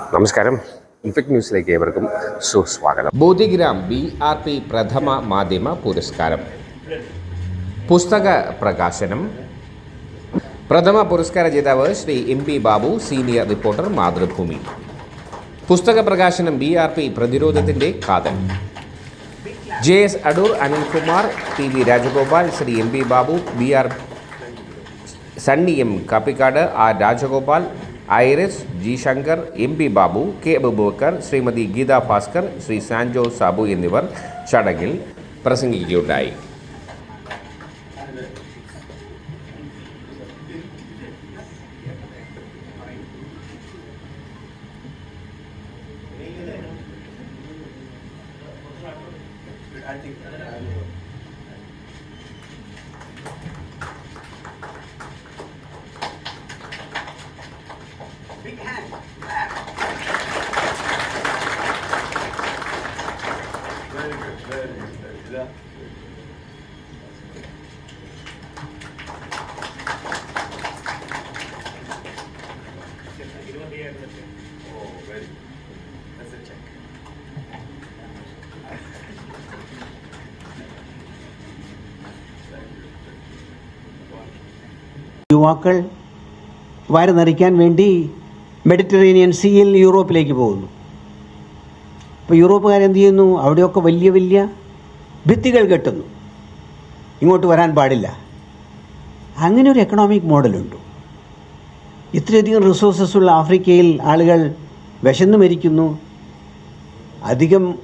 നമസ്കാരം. ഇൻഫെക്ട് ന്യൂസിലേക്ക് ഏവർക്കും സുസ്വാഗതം. ബോധിഗ്രാം ബി ആർ പി പ്രഥമ മാധ്യമ പുരസ്കാരം. പുസ്തക പ്രകാശനം. പ്രഥമ പുരസ്കാര ജേതാവ് Shri M P Babu senior reporter Mathrubhumi. പുസ്തക പ്രകാശനം ബി ആർ പി പ്രതിരോധത്തിന്റെ കാതൽ. J S Adoor Anilkumar P V Rajagopal Shri M P Babu B R Sunny M Kappikkad R Rajagopal Iris G Shankar M P Babu K Abubakar Shrimati Geetha Bhaskar Shri Sanjo Sabu എന്നിവർ ചടങ്ങിൽ പ്രസംഗിക്കുകയുണ്ടായി യുവാക്കൾ വയറ് നിറയ്ക്കാൻ വേണ്ടി Mediterranean സീയിൽ യൂറോപ്പിലേക്ക് പോകുന്നു. അപ്പോൾ യൂറോപ്പുകാരെന്ത് ചെയ്യുന്നു? അവിടെയൊക്കെ വലിയ വലിയ ഭിത്തികൾ കെട്ടുന്നു. ഇങ്ങോട്ട് വരാൻ പാടില്ല. അങ്ങനെ ഒരു എക്കണോമിക് മോഡലുണ്ട്. ഇത്രയധികം റിസോഴ്സസ് ഉള്ള ആഫ്രിക്കയിൽ ആളുകൾ വിശന്നു മരിക്കുന്നു. അധികം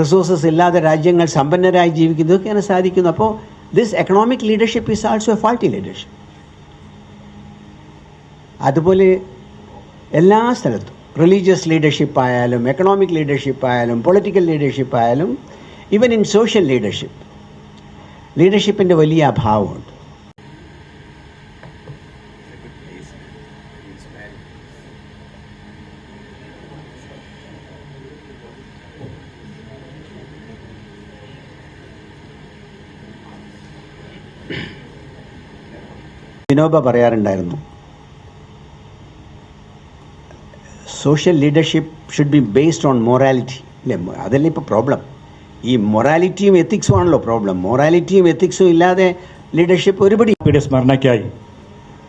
റിസോഴ്സസ് ഇല്ലാതെ രാജ്യങ്ങൾ സമ്പന്നരായി ജീവിക്കുന്നു. ഇതൊക്കെയാണ് സാധിക്കുന്നു അപ്പോൾ this economic leadership is also a faulty leadership അതുപോലെ എല്ലാ സ്ഥലത്തും റിലീജിയസ് ലീഡർഷിപ്പ് ആയാലും എക്കണോമിക് ലീഡർഷിപ്പ് ആയാലും പൊളിറ്റിക്കൽ ലീഡർഷിപ്പ് ആയാലും ഈവൻ ഇൻ സോഷ്യൽ ലീഡർഷിപ്പ് ലീഡർഷിപ്പിന്റെ വലിയ അഭാവമുണ്ട്. വിനോബ പറയാറുണ്ടായിരുന്നു social leadership should be based on morality അല്ലേ അതല്ലേ ഇപ്പോൾ പ്രോബ്ലം ഈ മൊറാലിറ്റിയും എത്തിക്സും ആണല്ലോ പ്രോബ്ലം മൊറാലിറ്റിയും എത്തിക്സും ഇല്ലാതെ ലീഡർഷിപ്പ് ഒരുപടി പിയുടെ സ്മരണയ്ക്കായി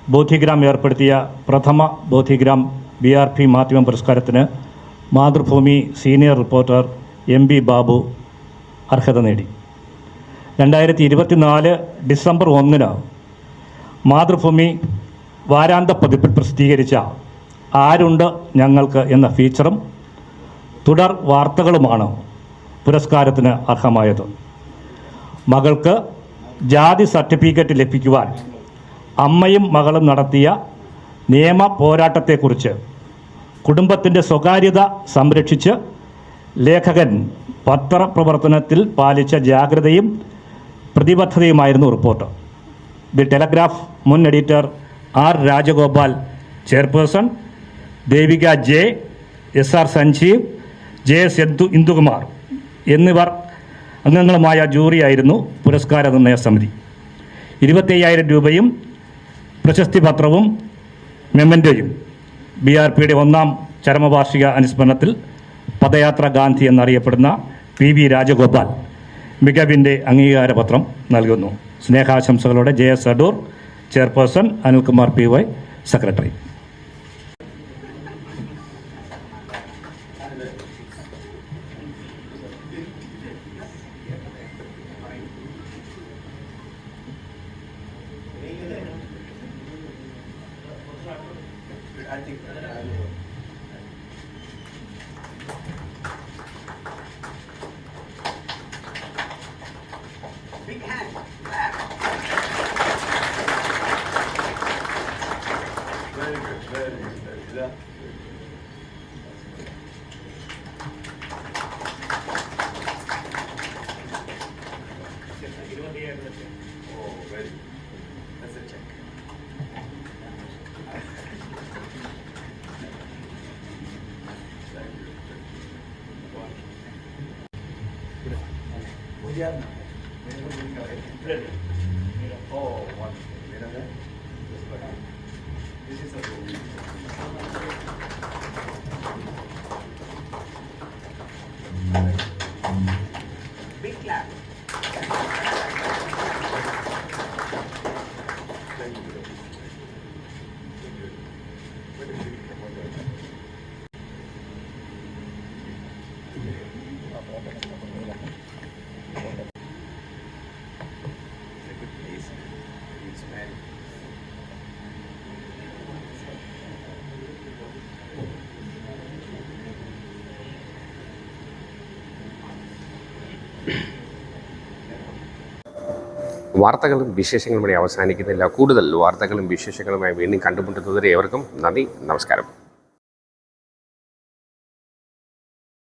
ബോധിഗ്രാം ഏർപ്പെടുത്തിയ പ്രഥമ ബോധിഗ്രാം ബി ആർ പി മാധ്യമ പുരസ്കാരത്തിന് Mathrubhumi senior reporter M B Babu അർഹത നേടി. രണ്ടായിരത്തി ഇരുപത്തിനാല് ഡിസംബർ ഒന്നിന് മാതൃഭൂമി വാരാന്ത പതിപ്പിൽ പ്രസിദ്ധീകരിച്ച ആരുണ്ട് ഞങ്ങൾക്ക് എന്ന ഫീച്ചറും തുടർ വാർത്തകളുമാണ് പുരസ്കാരത്തിന് അർഹമായത്. മകൾക്ക് ജാതി സർട്ടിഫിക്കറ്റ് ലഭിക്കുവാൻ അമ്മയും മകളും നടത്തിയ നിയമ പോരാട്ടത്തെക്കുറിച്ച് കുടുംബത്തിന്റെ സ്വകാര്യത സംരക്ഷിച്ച് ലേഖകൻ പത്രപ്രവർത്തനത്തിൽ പാലിച്ച ജാഗ്രതയും പ്രതിബദ്ധതയുമായിരുന്നു റിപ്പോർട്ട്. ദി ടെലഗ്രാഫ് മുൻ editor R Rajagopal chairperson Devika J S R Sanjeev J S Indukumar. എന്നിവർ അംഗങ്ങളുമായ ജൂറിയായിരുന്നു പുരസ്കാര നിർണയ സമിതി. ഇരുപത്തയ്യായിരം രൂപയും പ്രശസ്തി പത്രവും മെമ്മന്റോയും ബി ആർ പിയുടെ ഒന്നാം ചരമവാർഷിക അനുസ്മരണത്തിൽ പദയാത്ര ഗാന്ധി എന്നറിയപ്പെടുന്ന പി വി രാജഗോപാൽ മികവിന്റെ അംഗീകാരപത്രം നൽകുന്നു. സ്നേഹാശംസകളോടെ J S Adoor chairperson Anilkumar P Y secretary. I think I will. Big hand. Very good, very good. Big clap. Thank you. വാർത്തകളും വിശേഷങ്ങളും ഇവിടെ അവസാനിക്കുന്നില്ല. കൂടുതൽ വാർത്തകളും വിശേഷങ്ങളുമായി വീണ്ടും കണ്ടുമുട്ടുന്നതുവരെ ഏവർക്കും നന്ദി നമസ്കാരം.